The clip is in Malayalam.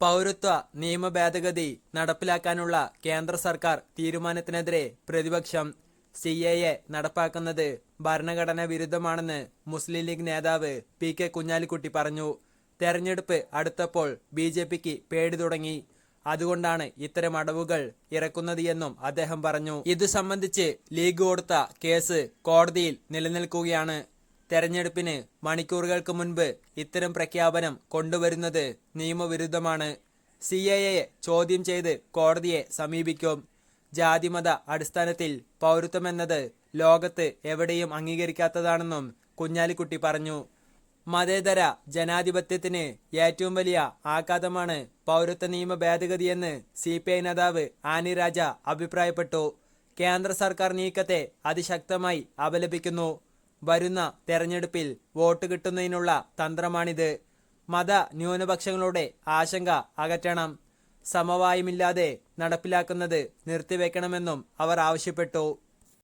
പൗരത്വ നിയമ ഭേദഗതി നടപ്പിലാക്കാനുള്ള കേന്ദ്ര സർക്കാർ തീരുമാനത്തിനെതിരെ പ്രതിപക്ഷം സി എ എ നടപ്പാക്കുന്നത് ഭരണഘടനാ വിരുദ്ധമാണെന്ന് മുസ്ലിം ലീഗ് നേതാവ് പി കെ കുഞ്ഞാലിക്കുട്ടി പറഞ്ഞു. തെരഞ്ഞെടുപ്പ് അടുത്തപ്പോൾ ബി ജെ പിക്ക് പേടി തുടങ്ങി. അതുകൊണ്ടാണ് ഇത്തരം അടവുകൾ ഇറക്കുന്നത് എന്നും അദ്ദേഹം പറഞ്ഞു. ഇത് സംബന്ധിച്ച് ലീഗ് കൊടുത്ത കേസ് കോടതിയിൽ നിലനിൽക്കുകയാണ്. തെരഞ്ഞെടുപ്പിന് മണിക്കൂറുകൾക്ക് മുൻപ് ഇത്തരം പ്രഖ്യാപനം കൊണ്ടുവരുന്നത് നിയമവിരുദ്ധമാണ്. സി എ ചോദ്യം ചെയ്ത് കോടതിയെ സമീപിക്കും. ജാതിമത അടിസ്ഥാനത്തിൽ പൗരത്വമെന്നത് ലോകത്ത് എവിടെയും അംഗീകരിക്കാത്തതാണെന്നും കുഞ്ഞാലിക്കുട്ടി പറഞ്ഞു. മതേതര ജനാധിപത്യത്തിന് ഏറ്റവും വലിയ ആഘാതമാണ് പൗരത്വ നിയമ ഭേദഗതിയെന്ന് സി പി ഐ നേതാവ് ആനി രാജ അഭിപ്രായപ്പെട്ടു. കേന്ദ്ര സർക്കാർ നീക്കത്തെ അതിശക്തമായി അപലപിക്കുന്നു. വരുന്ന തെരഞ്ഞെടുപ്പിൽ വോട്ട് കിട്ടുന്നതിനുള്ള തന്ത്രമാണിത്. മത ന്യൂനപക്ഷങ്ങളുടെ ആശങ്ക അകറ്റണം. സമവായമില്ലാതെ നടപ്പിലാക്കുന്നത് നിർത്തിവെക്കണമെന്നും അവർ ആവശ്യപ്പെട്ടു.